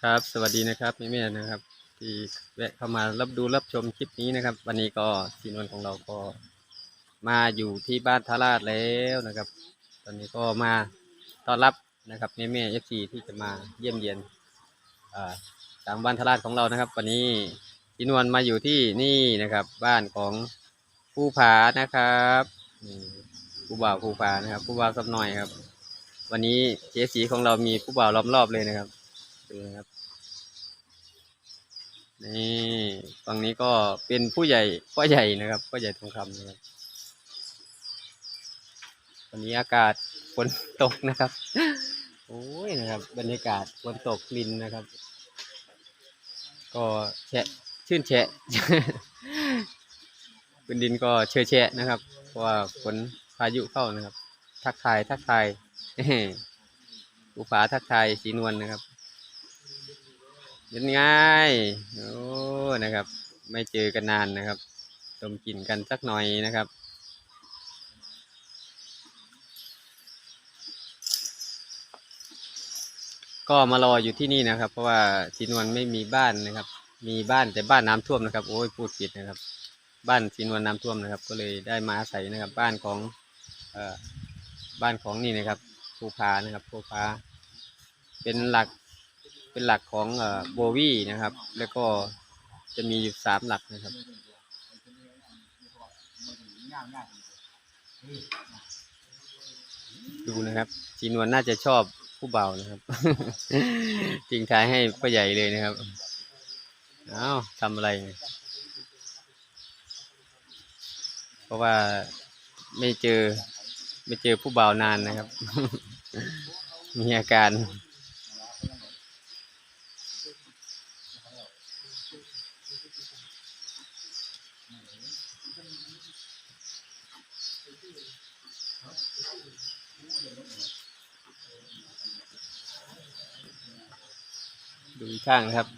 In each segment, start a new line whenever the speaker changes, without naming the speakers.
ครับ สวัสดีนะครับแม่ๆนะครับ ที่แวะเข้ามารับดูรับชมคลิปนี้นะครับ วันนี้ก็ทีนวนของเราก็มาอยู่ที่บ้านทาราชแล้วนะครับ ตอนนี้ก็มาต้อนรับนะครับแม่ๆเอฟซีที่จะมาเยี่ยมเยียนอ่าทางบ้านทาราชของเรานะครับ วันนี้ทีนวนมาอยู่ที่นี่นะครับ บ้านของผู้ผานะครับผู้บ่าวผู้ผานะครับผู้บ่าวสับหน่อยครับ วันนี้เจสีของเรามีผู้บ่าวล้อมรอบเลยนะครับ ดูนะครับ นี่ฝั่งนี้ก็เป็นผู้ใหญ่พ่อใหญ่นะครับพ่อใหญ่ทองคำนะครับ วันนี้อากาศฝนตกนะครับ โอ้ยนะครับ บรรยากาศฝนตกลินนะครับ ก็แฉะชื่นแฉะพื้นดินก็เชอแฉะนะครับ เพราะว่าฝนพายุเข้านะครับ ทักทายทักทาย ผู้าทักทายสีนวลนะครับเป็นไงโอ้นะครับ ไม่เจอกันนานนะครับดมกลิ่นกันสักหน่อยนะครับก็มารออยู่ที่นี่นะครับ เพราะว่าสีนวลไม่มีบ้านนะครับ มีบ้านแต่บ้านน้ำท่วมนะครับ โอ้ยพูดผิดนะครับ บ้านสีนวลน้ำท่วมนะครับ ก็เลยได้มาอาศัยนะครับ บ้านของเอ่อบ้านของนี่นะครับ ภูพานะครับภูพาเป็นหลักเป็นหลักของเอ่อโบวี่นะครับ แล้วก็จะมีอยู่สามหลักนะครับดูนะครับจีนวนน่าจะชอบผู้เบานะครับจริงท้ายให้พ่อใหญ่เลยนะครับเอ้าทำอะไร เพราะว่าไม่เจอ ไม่เจอผู้เบานานนะครับ มีอาการ ดูข้างนะครับ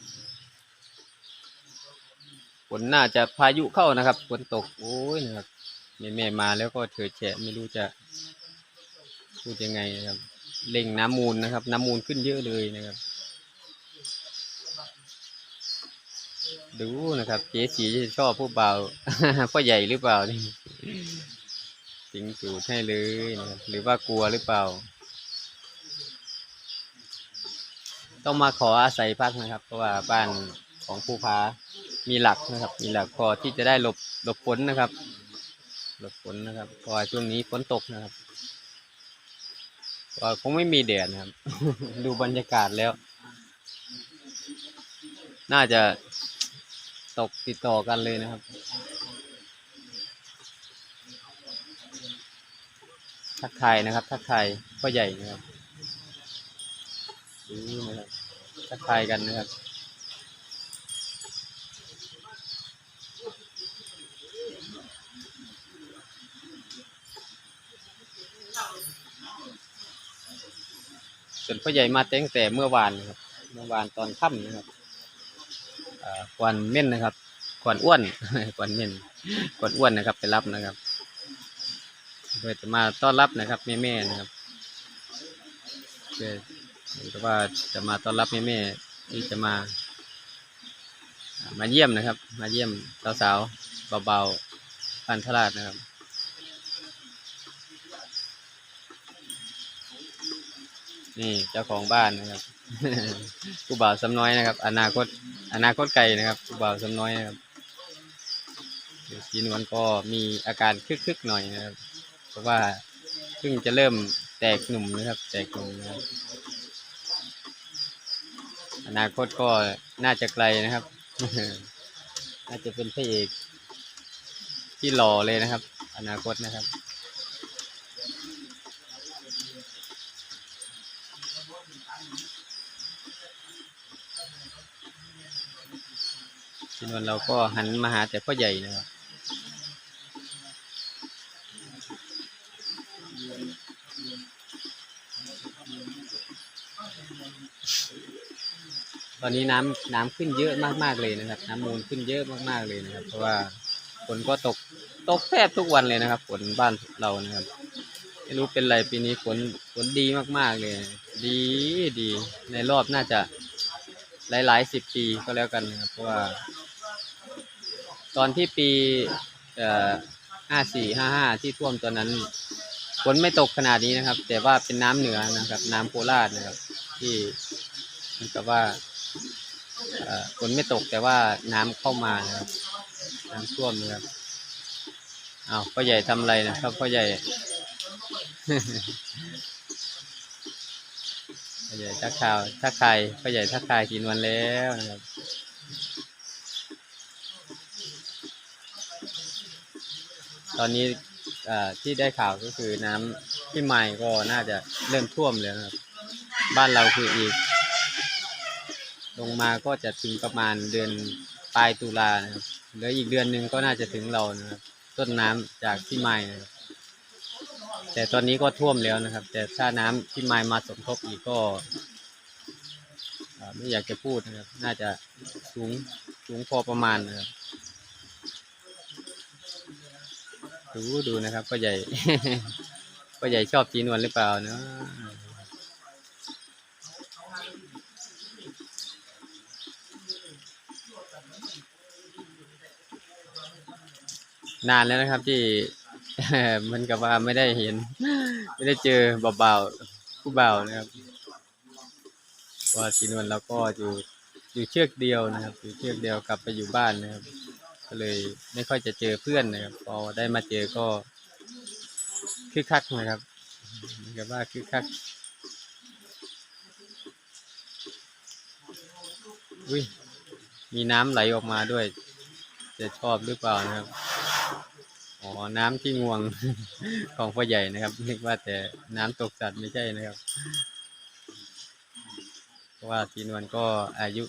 ฝนน่าจะพายุเข้านะครับฝนตก โอ้ยนะครับแม่แม่มาแล้วก็เถิดแฉะไม่รู้จะ พูดยังไงนะครับเร่งน้ำมูลนะครับ น้ำมูลขึ้นเยอะเลยนะครับ ดูนะครับ เจ๊สีจะชอบผู้เบาพ่อใหญ่หรือเปล่านี่สิงสูตรให้เลยนะครับหรือว่ากลัวหรือเปล่า ต้องมาขออาศัยพักนะครับ เพราะว่าบ้านของผู้พามีหลักนะครับ มีหลักพอที่จะได้หลบหลบฝนนะครับ หลบฝนนะครับเพราะช่วงนี้ฝนตกนะครับ ว่าคงไม่มีแดดนะครับ ดูบรรยากาศแล้ว น่าจะตกติดต่อกันเลยนะครับ ทักทายนะครับ ทักทายพ่อใหญ่นะครับนี่นะครับทักทายกันนะครับ ส่วนพ่อใหญ่มาตั้งแต่เมื่อวานนะครับ เมื่อวานตอนค่ำนะครับอ่าควันเม่นนะครับควันอ้วนควันเม่นควันอ้วนนะครับ ไปรับนะครับเพื่อจะมาต้อนรับนะครับแม่ๆนะครับเพื่อเหมือนกับว่าจะมาต้อนรับแม่ๆที่จะมาอ่ามาเยี่ยมนะครับ มาเยี่ยมสาวๆเบาๆพันธราชนะครับ นี่เจ้าของบ้านนะครับ ผู้บ่าวสำน้อยนะครับ อนาคต อนาคตไกลนะครับ ผู้บ่าวสำน้อยนะครับเดี๋ยวสีนวลก็มีอาการคึกๆหน่อยนะครับ เพราะว่าเพิ่งจะเริ่มแตกหนุ่มนะครับ แตกหนุ่มนะครับอนาคตก็น่าจะไกลนะครับ น่าจะเป็นพระเอกที่หล่อเลยนะครับ อนาคตนะครับ นวนเราก็หันมาหาแต่พ่อใหญ่นะครับตอนนี้น้ำน้ำขึ้นเยอะมากๆเลยนะครับ น้ำมูลขึ้นเยอะมากๆเลยนะครับ เพราะว่าฝนก็ตกตกแทบทุกวันเลยนะครับฝนบ้านเรานะครับไม่รู้เป็นไรปีนี้ฝนฝนดีมากๆเลย ดีดีในรอบน่าจะหลายๆสิบปีก็แล้วกันนะครับเพราะว่า ตอนที่ปีเอ่อห้าสี่ห้าห้าที่ท่วมตอนนั้นฝนไม่ตกขนาดนี้นะครับ แต่ว่าเป็นน้ำเหนือนะครับ น้ำโคราชนะครับ ที่เหมันกับว่าฝนไม่ตกแต่ว่าน้ำเข้ามานะครับ น้ำท่วมนะครับอ้าวพ่อใหญ่ทำอะไรนะครับพ่อใหญ่พ่อใหญ่ทักข่าวทักทายพ่อใหญ่ทักทายกินวันแล้วนะครับ ตอนนี้ที่ได้ข่าวก็คือน้ำที่ใหม่ก็น่าจะเริ่มท่วมแล้วครับ บ้านเราคืออีก ลงมาก็จะถึงประมาณเดือนปลายตุลานะครับเหลืออีกเดือนหนึ่งก็น่าจะถึงเรานะครับต้นน้ำจากที่ใหม่แต่ตอนนี้ก็ท่วมแล้วนะครับ แต่ถ้าน้ำที่ใหม่มาสมทบอีกก็ไม่อยากจะพูดนะครับ น่าจะสูงสูงพอประมาณนะครับ ดูดูนะครับพ่อใหญ่ พ่อใหญ่ชอบจีนวนหรือเปล่าเนาะนานแล้วนะครับที่มันกับว่าไม่ได้เห็น ไม่ได้เจอเบาๆผู้เบานะครับว่าจีนวนเราก็อยู่อยู่เชือกเดียวนะครับ อยู่เชือกเดียวกลับไปอยู่บ้านนะครับ ก็เลยไม่ค่อยจะเจอเพื่อนนะครับ พอได้มาเจอก็คึกคักนะครับเหมือนกับว่าคึกคักอุ้ยมีน้ำไหลออกมาด้วย จะชอบหรือเปล่านะครับอ๋อน้ำที่งวงของพ่อใหญ่นะครับนึกว่าแต่น้ำตกสัตว์ไม่ใช่นะครับเพราะว่าทีนวลก็อายุ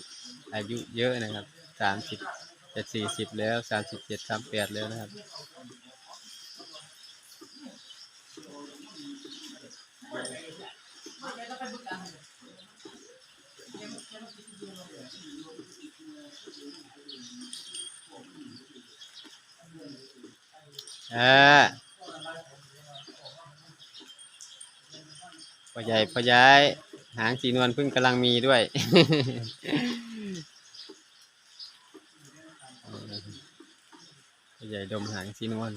อายุเยอะนะครับสามสิบ จะสี่สิบแล้วสามสิบเจ็ดสามแปดแล้วนะครับเออพ่อใหญ่พ่อใหญ่หางสีนวลพิ่งกำลังมีด้วย พ่อใหญ่ ดมหางสีนวล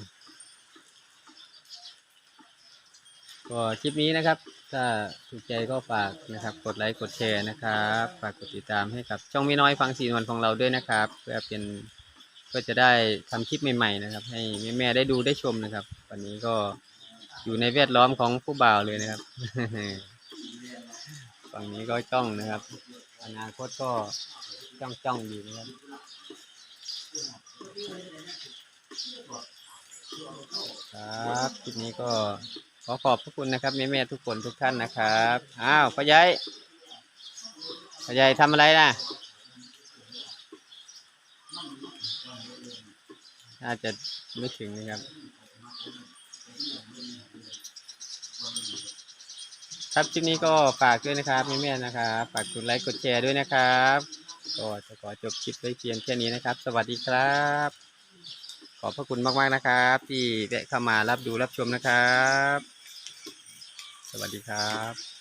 ก็คลิปนี้นะครับ ถ้าถูกใจก็ฝากนะครับ กดไลค์กดแชร์นะครับ ฝากกดติดตามให้กับ ช่องมีน้อยฟังสีนวลของเราด้วยนะครับ เพื่อเป็นก็จะได้ทำคลิปใหม่ๆนะครับ ให้แม่ๆได้ดูได้ชมนะครับ วันนี้ก็อยู่ในแวดล้อมของผู้บ่าวเลยนะครับฝั่งนี้ก็จ้องนะครับ อนาคตก็จ้องจ้องอยู่นะครับ ครับคลิปนี้ก็ขอขอบพระคุณนะครับแม่ๆทุกคนทุกท่านนะครับอ้าวพ่อใหญ่พ่อใหญ่ทำอะไรนะน่าจะไม่ถึงนะครับ ครับคลิปนี้ก็ฝากด้วยนะครับแม่ๆนะครับฝากกดไลค์กดแชร์ด้วยนะครับ ก็จะขอจบคลิปไว้เพียงแค่นี้นะครับ สวัสดีครับ ขอบพระคุณมากๆนะครับ ที่แวะเข้ามารับดูรับชมนะครับ สวัสดีครับ